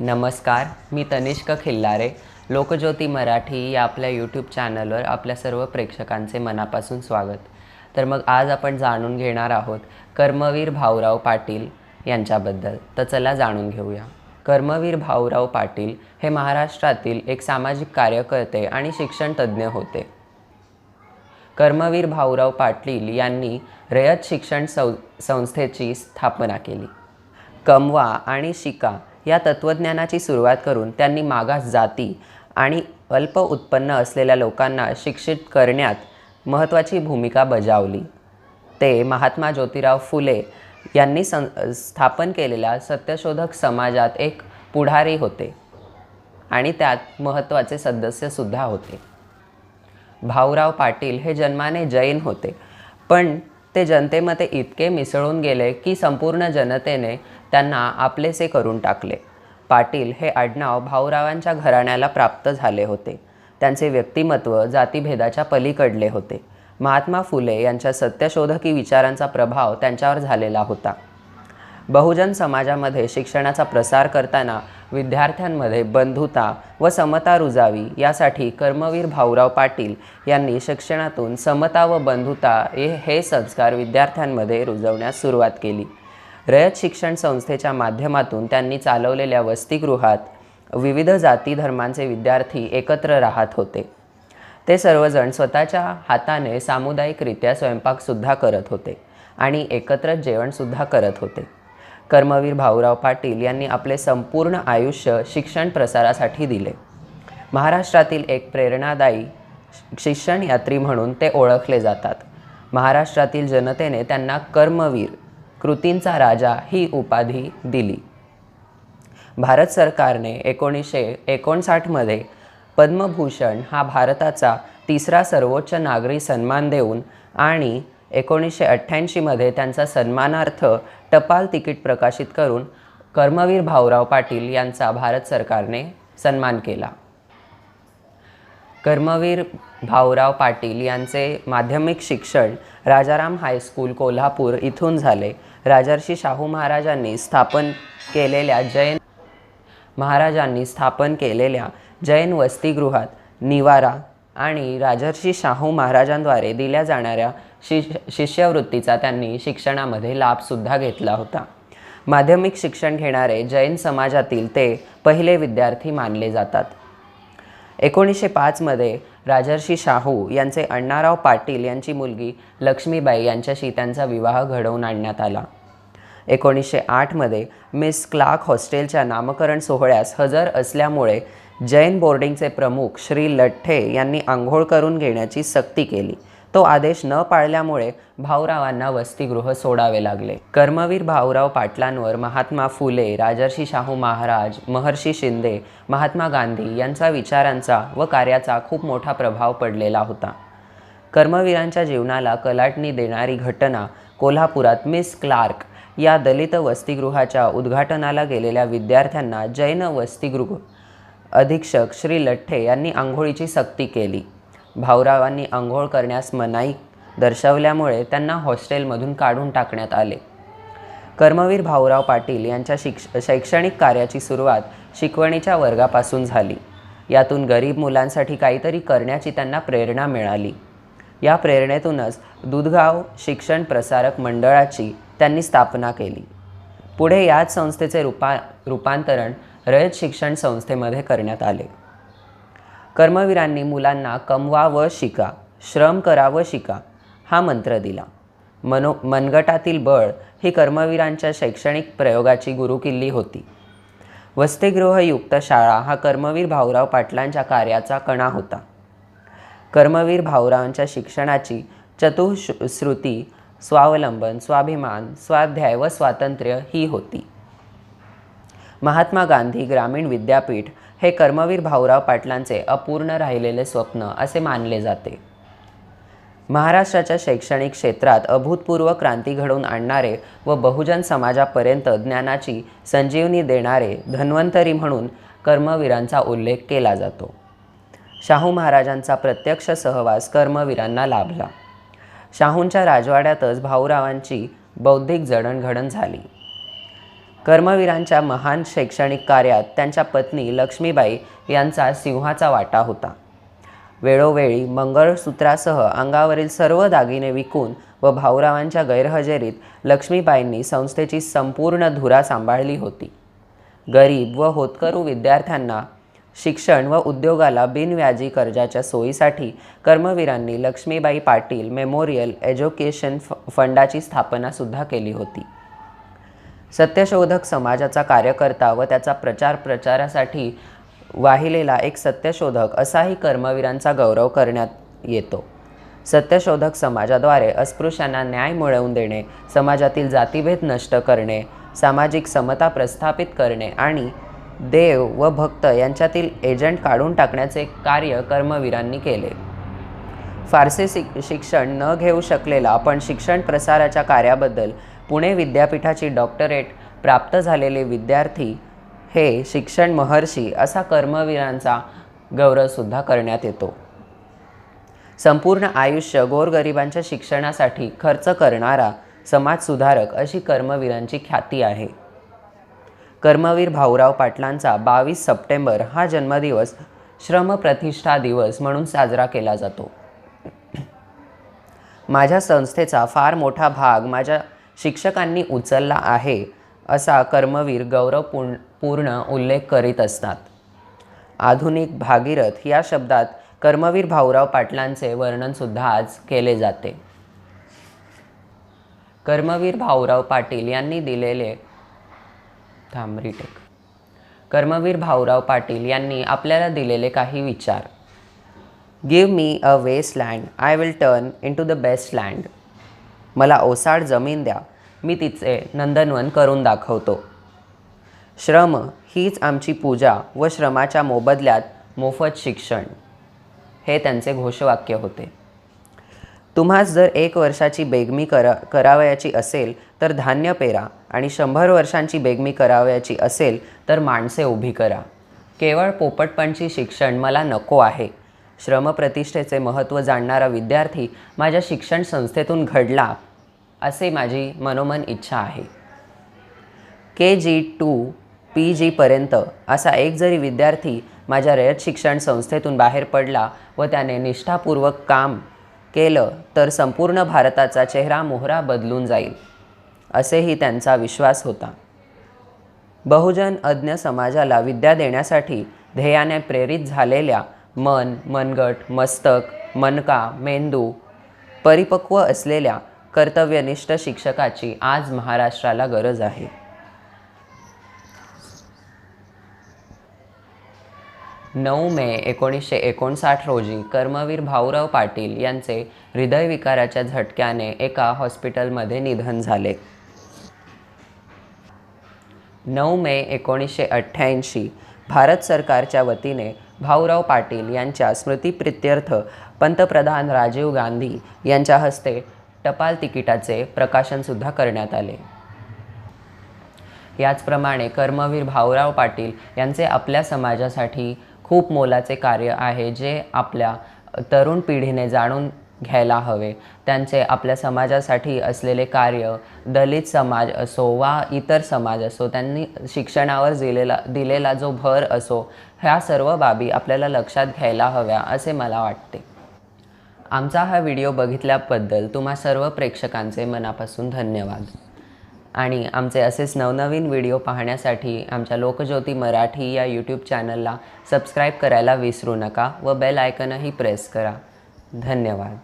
नमस्कार मी तनिष्क खिल्लारे. लोकज्योती मराठी या आपल्या यूट्यूब चॅनलवर आपल्या सर्व प्रेक्षकांचे मनापासून स्वागत. तर मग आज आपण जाणून घेणार आहोत कर्मवीर भाऊराव पाटील यांच्याबद्दल. तर चला जाणून घेऊया. कर्मवीर भाऊराव पाटील हे महाराष्ट्रातील एक सामाजिक कार्यकर्ते आणि शिक्षणतज्ज्ञ होते. कर्मवीर भाऊराव पाटील यांनी रयत शिक्षण सौ संस्थेची स्थापना केली. कमवा आणि शिका या तत्त्वज्ञानाची सुरुवात करून त्यांनी मागास जाती आणि अल्प उत्पन्न असलेल्या लोकांना शिक्षित करण्यात महत्त्वाची भूमिका बजावली. ते महात्मा ज्योतिराव फुले यांनी सं स्थापन केलेल्या सत्यशोधक समाजात एक पुढारी होते आणि त्यात महत्त्वाचे सदस्यसुद्धा होते. भाऊराव पाटील हे जन्माने जैन होते पण ते जनतेमध्ये इतके मिसळून गेले की संपूर्ण जनतेने त्यांना आपलेसे करून टाकले. पाटील हे आडनाव भाऊरावांच्या घराण्याला प्राप्त झाले होते. त्यांचे व्यक्तिमत्व जातीभेदाच्या पलीकडले होते. महात्मा फुले यांच्या सत्यशोधकी विचारांचा प्रभाव त्यांच्यावर झालेला होता. बहुजन समाजामध्ये शिक्षणाचा प्रसार करताना विद्यार्थ्यांमध्ये बंधुता व समता रुजावी यासाठी कर्मवीर भाऊराव पाटील यांनी शिक्षणातून समता व बंधुता हे हे संस्कार विद्यार्थ्यांमध्ये रुजवण्यास सुरुवात केली. रयत शिक्षण संस्थेच्या माध्यमातून त्यांनी चालवलेल्या वसतिगृहात विविध जाती धर्मांचे विद्यार्थी एकत्र राहत होते. ते सर्वजण स्वतःच्या हाताने सामुदायिकरित्या स्वयंपाकसुद्धा करत होते आणि एकत्र जेवणसुद्धा करत होते. कर्मवीर भाऊराव पाटील यांनी आपले संपूर्ण आयुष्य शिक्षण प्रसारासाठी दिले. महाराष्ट्रातील एक प्रेरणादायी शिक्षण यात्री म्हणून ते ओळखले जातात. महाराष्ट्रातील जनतेने त्यांना कर्मवीर कृतींचा राजा ही उपाधी दिली. भारत सरकारने एकोणीसशे एकोणसाठमध्ये पद्मभूषण हा भारताचा तिसरा सर्वोच्च नागरी सन्मान देऊन आणि एकोणीसशे अठ्ठ्याऐंशीमध्ये त्यांचा सन्मानार्थ टपाल तिकीट प्रकाशित करून कर्मवीर भाऊराव पाटील यांचा भारत सरकारने सन्मान केला. कर्मवीर भाऊराव पाटील यांचे माध्यमिक शिक्षण राजाराम हायस्कूल कोल्हापूर इथून झाले. राजर्षी शाहू महाराजांनी स्थापन केलेल्या जैन महाराजांनी स्थापन केलेल्या जैन वसतिगृहात निवारा आणि राजर्षी शाहू महाराजांद्वारे दिल्या जाणाऱ्या शिष शिष्यवृत्तीचा त्यांनी शिक्षणामध्ये लाभसुद्धा घेतला होता. माध्यमिक शिक्षण घेणारे जैन समाजातील ते पहिले विद्यार्थी मानले जातात. एकोणीसशे पाचमध्ये राजर्षी शाहू यांचे अण्णाराव पाटील यांची मुलगी लक्ष्मीबाई यांच्याशी त्यांचा विवाह घडवून आणण्यात आला. एकोणीसशे आठमध्ये मिस क्लार्क हॉस्टेलच्या नामकरण सोहळ्यास हजर असल्यामुळे जैन बोर्डिंगचे प्रमुख श्री लठ्ठे यांनी आंघोळ करून घेण्याची सक्ती केली. तो आदेश न पाळल्यामुळे भाऊरावांना वसतिगृह सोडावे लागले. कर्मवीर भाऊराव पाटलांवर महात्मा फुले राजर्षी शाहू महाराज महर्षी शिंदे महात्मा गांधी यांचा विचारांचा व कार्याचा खूप मोठा प्रभाव पडलेला होता. कर्मवीरांच्या जीवनाला कलाटणी देणारी घटना कोल्हापुरात मिस क्लार्क या दलित वसतिगृहाच्या उद्घाटनाला गेलेल्या विद्यार्थ्यांना जैन वसतिगृह अधीक्षक श्री लठ्ठे यांनी आंघोळीची सक्ती केली. भाऊरावांनी आंघोळ करण्यास मनाई दर्शवल्यामुळे त्यांना हॉस्टेलमधून काढून टाकण्यात आले. कर्मवीर भाऊराव पाटील यांच्या शिक्ष शैक्षणिक कार्याची सुरुवात शिकवणीच्या वर्गापासून झाली. यातून गरीब मुलांसाठी काहीतरी करण्याची त्यांना प्रेरणा मिळाली. या प्रेरणेतूनच दुधगाव शिक्षण प्रसारक मंडळाची त्यांनी स्थापना केली. पुढे याच संस्थेचे रूपा रूपांतरण रयत शिक्षण संस्थेमध्ये करण्यात आले. कर्मवीरांनी मुलांना कमवा व शिका श्रम करा व शिका हा मंत्र दिला. मनो मनगटातील बळ ही कर्मवीरांच्या शैक्षणिक प्रयोगाची गुरुकिल्ली होती. वसतिगृहयुक्त शाळा हा कर्मवीर भाऊराव पाटलांच्या कार्याचा कणा होता. कर्मवीर भाऊरावांच्या शिक्षणाची चतुश्रुती स्वावलंबन स्वाभिमान स्वाध्याय व स्वातंत्र्य ही होती. महात्मा गांधी ग्रामीण विद्यापीठ हे कर्मवीर भाऊराव पाटलांचे अपूर्ण राहिलेले स्वप्न असे मानले जाते. महाराष्ट्राच्या शैक्षणिक क्षेत्रात अभूतपूर्व क्रांती घडवून आणणारे व बहुजन समाजापर्यंत ज्ञानाची संजीवनी देणारे धन्वंतरी म्हणून कर्मवीरांचा उल्लेख केला जातो. शाहू महाराजांचा प्रत्यक्ष सहवास कर्मवीरांना लाभला. शाहूंच्या राजवाड्यातच भाऊरावांची बौद्धिक जडणघडण झाली. कर्मवीरांच्या महान शैक्षणिक कार्यात त्यांच्या पत्नी लक्ष्मीबाई यांचा सिंहाचा वाटा होता. वेळोवेळी मंगळसूत्रासह अंगावरील सर्व दागिने विकून व भाऊरावांच्या गैरहजेरीत लक्ष्मीबाईंनी संस्थेची संपूर्ण धुरा सांभाळली होती. गरीब व होतकरू विद्यार्थ्यांना शिक्षण व उद्योगाला बिनव्याजी कर्जाच्या सोयीसाठी कर्मवीरांनी लक्ष्मीबाई पाटील मेमोरियल एज्युकेशन फ फंडाची स्थापनासुद्धा केली होती. सत्यशोधक समाजाचा कार्यकर्ता व त्याचा प्रचार प्रचारासाठी वाहिलेला एक सत्यशोधक असाही कर्मवीरांचा गौरव करण्यात येतो. सत्यशोधक समाजाद्वारे अस्पृश्यांना न्याय मिळवून देणे समाजातील जातीभेद नष्ट करणे सामाजिक समता प्रस्थापित करणे आणि देव व भक्त यांच्यातील एजंट काढून टाकण्याचे कार्य कर्मवीरांनी केले. फारसे शिक शिक्षण न घेऊ शकलेला पण शिक्षण प्रसाराच्या कार्याबद्दल पुणे विद्यापीठाची डॉक्टरेट प्राप्त झालेले विद्यार्थी हे शिक्षण महर्षी असा कर्मवीरांचा गौरवसुद्धा करण्यात येतो. संपूर्ण आयुष्य गोरगरिबांच्या शिक्षणासाठी खर्च करणारा समाजसुधारक अशी कर्मवीरांची ख्याती आहे. कर्मवीर भाऊराव पाटलांचा बावीस सप्टेंबर हा जन्मदिवस श्रमप्रतिष्ठा दिवस म्हणून साजरा केला जातो. माझ्या संस्थेचा फार मोठा भाग माझ्या शिक्षकांनी उचलला आहे असा कर्मवीर गौरवपूर्ण पूर्ण उल्लेख करीत असतात. आधुनिक भागीरथ या शब्दात कर्मवीर भाऊराव पाटलांचे वर्णनसुद्धा आज केले जाते. कर्मवीर भाऊराव पाटील यांनी दिलेले थांब रिटेक कर्मवीर भाऊराव पाटील यांनी आपल्याला दिलेले काही विचार. Give me a waste land I will turn into the best land मला ओसाड जमीन द्या. मी तिचे नंदनवन करून दाखवतो. श्रम हीच आमची पूजा व श्रमाच्या मोबदल्यात मोफत शिक्षण. हे त्यांचे घोषवाक्य होते. तुम्हास जर एक वर्षाची बेगमी करा करावयाची असेल तर धान्य पेरा आणि शंभर वर्षांची बेगमी करावयाची असेल तर माणसे उभी करा. केवळ पोपटपणची शिक्षण मला नको आहे. श्रमप्रतिष्ठेचे महत्त्व जाणणारा विद्यार्थी माझ्या शिक्षण संस्थेतून घडला असे माझी मनोमन इच्छा आहे. के जी टू पी जीपर्यंत असा एक जरी विद्यार्थी माझ्या रयत शिक्षण संस्थेतून बाहेर पडला व त्याने निष्ठापूर्वक काम केलं तर संपूर्ण भारताचा चेहरा मोहरा बदलून जाईल असेही त्यांचा विश्वास होता. बहुजन अज्ञ समाजाला विद्या देण्यासाठी ध्येयाने प्रेरित झालेल्या मन मनगट मस्तक मनका मेंदू परिपक्व असलेल्या कर्तव्यनिष्ठ शिक्षकाची आज महाराष्ट्राला गरज आहे. नऊ मे एकोणीसशे एकोणसाठ रोजी कर्मवीर भाऊराव पाटील यांचे हृदयविकाराच्या झटक्याने एका हॉस्पिटलमध्ये निधन झाले. नऊ मे एकोणीसशे अठ्ठ्याऐंशी भारत सरकारच्या वतीने भाऊराव पाटील यांच्या स्मृतिप्रित्यर्थ पंतप्रधान राजीव गांधी यांच्या हस्ते टपाल तिकिटाचे प्रकाशनसुद्धा करण्यात आले. याचप्रमाणे कर्मवीर भाऊराव पाटील यांचे आपल्या समाजासाठी खूप मोलाचे कार्य आहे जे आपल्या तरुण पिढीने जाणून घ्यायला हवे. त्यांचे आपल्या समाजासाठी असलेले कार्य दलित समाज असो वा इतर समाज असो त्यांनी शिक्षणावर दिलेला दिलेला जो भर असो ह्या सर्व बाबी आपल्याला लक्षात घ्यायला हव्या असे मला वाटते. आमचा हा व्हिडिओ बघितल्याबद्दल तुम्हा सर्व प्रेक्षकांचे मनापासून धन्यवाद. आणि आमचे असेच नवनवीन व्हिडिओ पाहण्यासाठी आमच्या लोकज्योती मराठी या यूट्यूब चॅनलला सबस्क्राईब करायला विसरू नका व बेल आयकनही प्रेस करा. धन्यवाद.